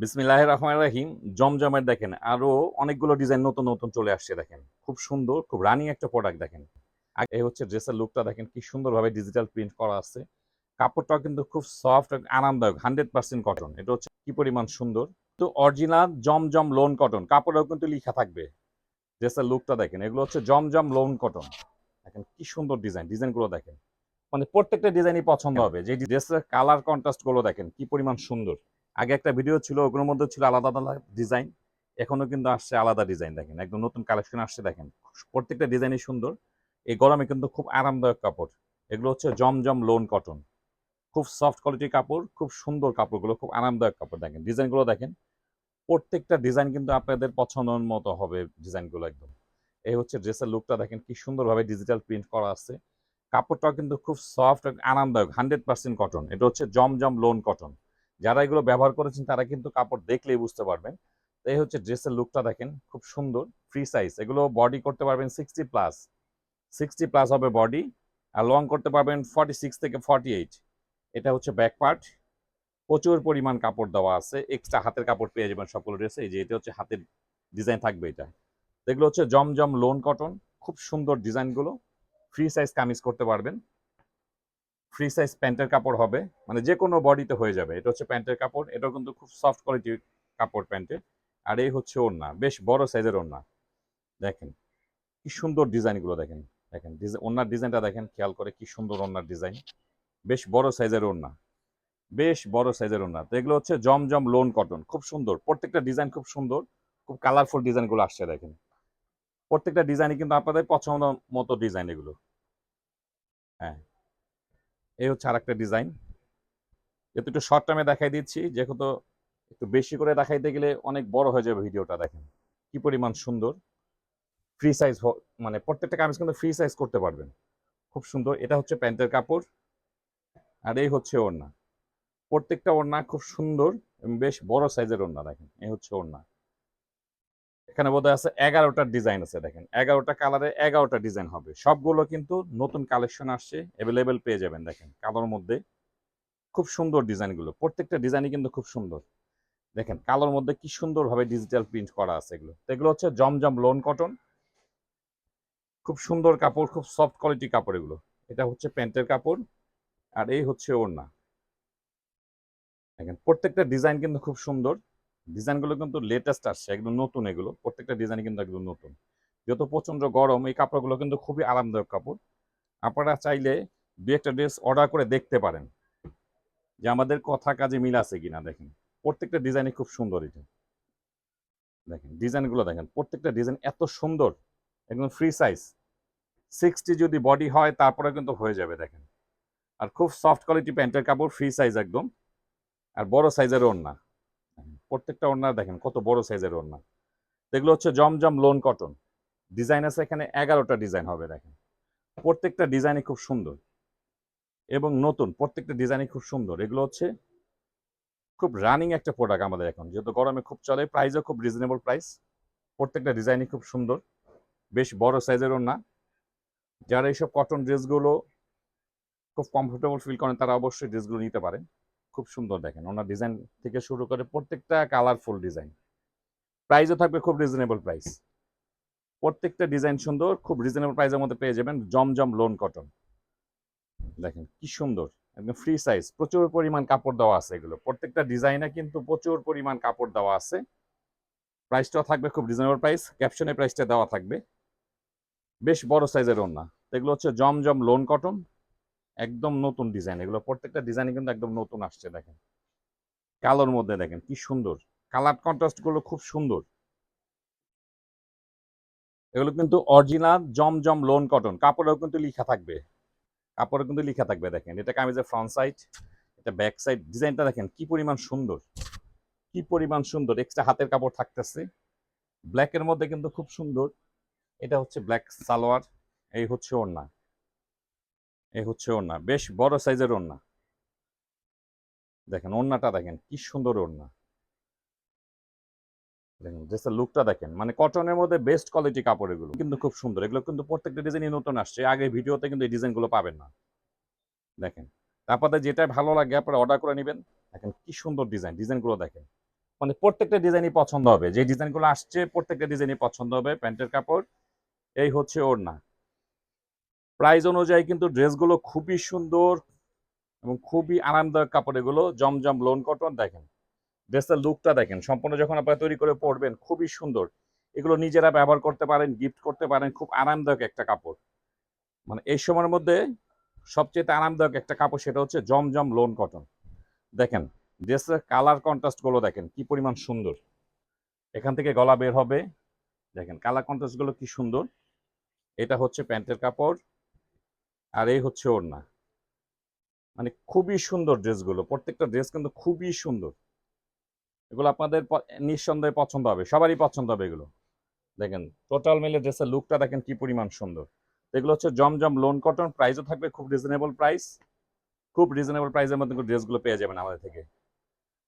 বিসমিল্লাহ রহমান রাহিম জমজমের দেখেন আরও অনেকগুলো ডিজাইন নতুন নতুন চলে আসছে দেখেন। খুব সুন্দর খুব রানিং একটা প্রোডাক্ট দেখেন। এই হচ্ছে ড্রেসের লুকটা দেখেন কি সুন্দরভাবে ডিজিটাল প্রিন্ট করা আছে। কাপড়টাও কিন্তু খুব সফট আরামদায়ক হান্ড্রেড পার্সেন্ট কটন এটা হচ্ছে কি পরিমাণ সুন্দর। তো অরিজিনাল জমজম লোন কটন কাপড়েও কিন্তু লিখা থাকবে। ড্রেসের লুকটা দেখেন এগুলো হচ্ছে জমজম লোন কটন দেখেন কি সুন্দর ডিজাইন ডিজাইনগুলো দেখেন। মানে প্রত্যেকটা ডিজাইনই পছন্দ হবে। যে ড্রেসের কালার কন্ট্রাস্টগুলো দেখেন কি পরিমাণ সুন্দর। আগে একটা ভিডিও ছিল, ওগুলোর মধ্যে ছিল আলাদা আলাদা ডিজাইন এখনও কিন্তু আসছে আলাদা ডিজাইন দেখেন, একদম নতুন কালেকশন আসছে দেখেন। প্রত্যেকটা ডিজাইনই সুন্দর, এই গরমে কিন্তু খুব আরামদায়ক কাপড়, এগুলো হচ্ছে জমজম লোন কটন খুব সফট কোয়ালিটির কাপড়, খুব সুন্দর কাপড়গুলো, খুব আরামদায়ক কাপড় দেখেন ডিজাইনগুলো দেখেন। প্রত্যেকটা ডিজাইন কিন্তু আপনাদের পছন্দের মতো হবে ডিজাইনগুলো একদম। এই হচ্ছে ড্রেসের লুকটা দেখেন, কি সুন্দরভাবে ডিজিটাল প্রিন্ট করা আছে। কাপড়টাও কিন্তু খুব সফট আরামদায়ক হান্ড্রেড পার্সেন্ট কটন এটা হচ্ছে জমজম লোন কটন যারা এগুলো ব্যবহার করেছেন, তারা কিন্তু কাপড় দেখলেই বুঝতে পারবেন। এই হচ্ছে ড্রেসের লুকটা দেখেন, খুব সুন্দর ফ্রি সাইজ এগুলো বডি করতে পারবেন সিক্সটি প্লাস সিক্সটি প্লাস হবে বডি আর লং করতে পারবেন ফর্টি সিক্স থেকে ফর্টি এইট এটা হচ্ছে ব্যাক পার্ট প্রচুর পরিমাণ কাপড় দেওয়া আছে। এক্সট্রা হাতের কাপড় পেয়ে যাবেন সবগুলো ড্রেসে। এই যে এটা হচ্ছে হাতের ডিজাইন থাকবে এটা। এগুলো হচ্ছে জমজম লোন কটন খুব সুন্দর ডিজাইনগুলো ফ্রি সাইজ কামিজ করতে পারবেন। ফ্রি সাইজ প্যান্টের কাপড় হবে মানে যে কোনো বডিতে হয়ে যাবে। এটা হচ্ছে প্যান্টের কাপড়, এটাও কিন্তু খুব সফট কোয়ালিটির কাপড় প্যান্টের। আর এই হচ্ছে ওড়না, বেশ বড় সাইজের ওড়না। দেখেন, কি সুন্দর ডিজাইনগুলো দেখেন দেখেন ওড়নার ডিজাইনটা দেখেন, খেয়াল করে কি সুন্দর ওড়নার ডিজাইন বেশ বড় সাইজের ওড়না, বেশ বড় সাইজের ওড়না। তো এগুলো হচ্ছে জমজম লোন কটন, খুব সুন্দর। প্রত্যেকটা ডিজাইন খুব সুন্দর, খুব কালারফুল ডিজাইনগুলো আসছে দেখেন। প্রত্যেকটা ডিজাইনই কিন্তু আপনাদের পছন্দ মতো ডিজাইন এগুলো। হ্যাঁ। এই হচ্ছে আর একটা ডিজাইন যেহেতু একটু শর্ট টাইমে দেখাই দিচ্ছি, যেহেতু একটু বেশি করে দেখাইতে গেলে অনেক বড় হয়ে যাবে ভিডিওটা দেখেন, কি পরিমাণ সুন্দর। ফ্রি সাইজ মানে প্রত্যেকটা কামিজ কিন্তু ফ্রি সাইজ করতে পারবেন। খুব সুন্দর, এটা হচ্ছে প্যান্টের কাপড়, আর এই হচ্ছে ওড়না। প্রত্যেকটা ওড়না খুব সুন্দর বেশ বড় সাইজের ওড়না দেখেন, এই হচ্ছে ওড়না। এখানে বোধহয় আছে এগারোটা ডিজাইন আছে দেখেন। এগারোটা কালারে এগারোটা ডিজাইন হবে। সবগুলো কিন্তু নতুন কালেকশন আসছে অ্যাভেলেবেল পেয়ে যাবেন দেখেন কালোর মধ্যে। খুব সুন্দর ডিজাইনগুলো প্রত্যেকটা ডিজাইনই কিন্তু খুব সুন্দর। দেখেন কালোর মধ্যে কি সুন্দরভাবে ডিজিটাল প্রিন্ট করা আছে এগুলো। তো এগুলো হচ্ছে জমজম লোন কটন খুব সুন্দর কাপড়, খুব সফট কোয়ালিটি কাপড় এগুলো। এটা হচ্ছে প্যান্টের কাপড়, আর এই হচ্ছে ওড়না। দেখেন, প্রত্যেকটা ডিজাইন কিন্তু খুব সুন্দর। ডিজাইনগুলো কিন্তু লেটেস্ট আসছে, একদম নতুন এগুলো। প্রত্যেকটা ডিজাইন কিন্তু একদম নতুন। যত প্রচণ্ড গরম, এই কাপড়গুলো কিন্তু খুবই আরামদায়ক কাপড়। আপনারা চাইলে দু একটা ড্রেস অর্ডার করে দেখতে পারেন। যে আমাদের কথা কাজে মিল আছে কিনা, দেখেন। প্রত্যেকটা ডিজাইনই খুব সুন্দর এটা। দেখেন ডিজাইনগুলো দেখেন। প্রত্যেকটা ডিজাইন এত সুন্দর, একদম ফ্রি সাইজ সিক্সটি যদি বডি হয় তারপরে কিন্তু হয়ে যাবে, দেখেন। আর খুব সফট কোয়ালিটি প্যান্টের কাপড় ফ্রি সাইজ একদম। আর বড় সাইজের ওড়না প্রত্যেকটা ওড়না দেখেন, কত বড় সাইজের ওড়না। এগুলো হচ্ছে জমজম লোন কটন ডিজাইন আছে এখানে এগারোটা ডিজাইন হবে, দেখেন। প্রত্যেকটা ডিজাইনই খুব সুন্দর। এবং নতুন, প্রত্যেকটা ডিজাইনই খুব সুন্দর। এগুলো হচ্ছে খুব রানিং একটা প্রোডাক্ট আমাদের এখন। যেহেতু গরমে খুব চলে প্রাইসও খুব রিজনেবল প্রাইস প্রত্যেকটা ডিজাইনই খুব সুন্দর। বেশ বড় সাইজের ওড়না। যারা এইসব কটন ড্রেসগুলো খুব কমফোর্টেবল ফিল করেন, তারা অবশ্যই ড্রেসগুলো নিতে পারেন। খুব সুন্দর দেখেন। ওনার ডিজাইন থেকে শুরু করে প্রত্যেকটা কালারফুল ডিজাইন প্রাইসও থাকবে খুব রিজনেবল প্রাইস প্রত্যেকটা ডিজাইন সুন্দর, খুব রিজনেবল প্রাইসের মধ্যে পেয়ে যাবেন জমজম লোন কটন দেখেন কি সুন্দর, একদম ফ্রি সাইজ প্রচুর পরিমাণ কাপড় দেওয়া আছে এগুলো। প্রত্যেকটা ডিজাইনে কিন্তু প্রচুর পরিমাণ কাপড় দেওয়া আছে। প্রাইসটাও থাকবে খুব রিজনেবল প্রাইস ক্যাপশনে প্রাইসটা দেওয়া থাকবে। বেশ বড় সাইজের ওড়না। এগুলো হচ্ছে জমজম লোন কটন একদম নতুন ডিজাইন এগুলো প্রত্যেকটা ডিজাইন কিন্তু একদম নতুন আসছে, দেখেন। কালোর মধ্যে দেখেন, কি সুন্দর। কালার কন্ট্রাস্টগুলো খুব সুন্দর। এগুলো কিন্তু অরিজিনাল জমজম লোন কটন কাপড়েও কিন্তু লেখা থাকবে। কাপড়ে কিন্তু লেখা থাকবে, দেখেন। এটা কামিজের ফ্রন্ট সাইড এটা ব্যাক সাইড ডিজাইনটা দেখেন, কি পরিমাণ সুন্দর। কি পরিমাণ সুন্দর। এক্সট্রা হাতের কাপড় থাকতেছে। ব্ল্যাকের মধ্যে কিন্তু খুব সুন্দর। এটা হচ্ছে ব্ল্যাক সালোয়ার, এই হচ্ছে ওড়না। এই হচ্ছে ওড়না। বেশ বড় সাইজের ওড়না। দেখেন, ওড়নাটা দেখেন, কি সুন্দর ওড়না। দেখেন ড্রেসের লুকটা দেখেন। মানে কটনের মধ্যে বেস্ট কোয়ালিটি কাপড় এগুলো। কিন্তু খুব সুন্দর। এগুলো কিন্তু প্রত্যেকটা ডিজাইনই নতুন আসছে। আগে ভিডিওতে কিন্তু এই ডিজাইনগুলো পাবেন না। দেখেন, তারপরে যেটা ভালো লাগে, আপনারা অর্ডার করে নেবেন। দেখেন, কি সুন্দর ডিজাইন ডিজাইনগুলো দেখেন। মানে প্রত্যেকটা ডিজাইনই পছন্দ হবে। যে ডিজাইনগুলো আসছে, প্রত্যেকটা ডিজাইনই পছন্দ হবে প্যান্টের কাপড়। এই হচ্ছে ওড়না। প্রাইস অনুযায়ী কিন্তু ড্রেসগুলো খুবই সুন্দর এবং খুবই আরামদায়ক কাপড় এগুলো জমজম লোন কটন দেখেন, ড্রেসের লুকটা দেখেন, সম্পূর্ণ যখন আপনারা তৈরি করে পরবেন খুবই সুন্দর। এগুলো নিজেরা ব্যবহার করতে পারেন গিফট করতে পারেন, খুব আরামদায়ক একটা কাপড়। মানে এই সময়ের মধ্যে সবচেয়ে আরামদায়ক একটা কাপড় সেটা হচ্ছে জমজম লোন কটন। দেখেন, ড্রেসের কালার কন্ট্রাস্টগুলো দেখেন, কি পরিমাণ সুন্দর। এখান থেকে গলা বের হবে, দেখেন, কালার কন্ট্রাস্টগুলো কি সুন্দর। এটা হচ্ছে প্যান্টের কাপড়। আর এই হচ্ছে ওড়না। মানে খুবই সুন্দর ড্রেসগুলো। প্রত্যেকটা ড্রেস কিন্তু খুবই সুন্দর। এগুলো আপনাদের নিঃসন্দেহে পছন্দ হবে। সবারই পছন্দ হবে এগুলো। দেখেন, টোটাল মিলে ড্রেসের লুকটা দেখেন কি পরিমাণ সুন্দর। এগুলো হচ্ছে জমজম লোন কটন। প্রাইসও থাকবে খুব রিজনেবল প্রাইস খুব রিজনেবল প্রাইসের মধ্যে ড্রেসগুলো পেয়ে যাবেন আমাদের থেকে।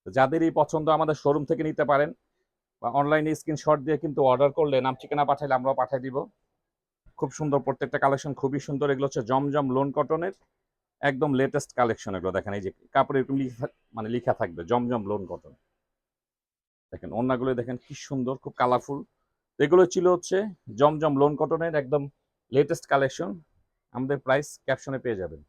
যাদেরই পছন্দ আমাদের শোরুম থেকে নিতে পারেন। বা অনলাইনে স্ক্রিনশট দিয়ে কিন্তু অর্ডার করলে, নাম ঠিকানা পাঠাইলে আমরাও পাঠিয়ে দিব। খুব সুন্দর প্রত্যেকটা কালেকশন খুবই সুন্দর। এগুলো হচ্ছে জমজম লোন কটনের একদম লেটেস্ট কালেকশন এগুলো। দেখেন, এই যে কাপড়ে এরকম মানে লিখা থাকবে, জমজম লোন কটন দেখেন অন্যগুলো দেখেন কি সুন্দর, খুব কালারফুল এগুলো ছিল হচ্ছে জমজম লোন কটনের একদম লেটেস্ট কালেকশন আমাদের প্রাইস ক্যাপশনে পেয়ে যাবেন।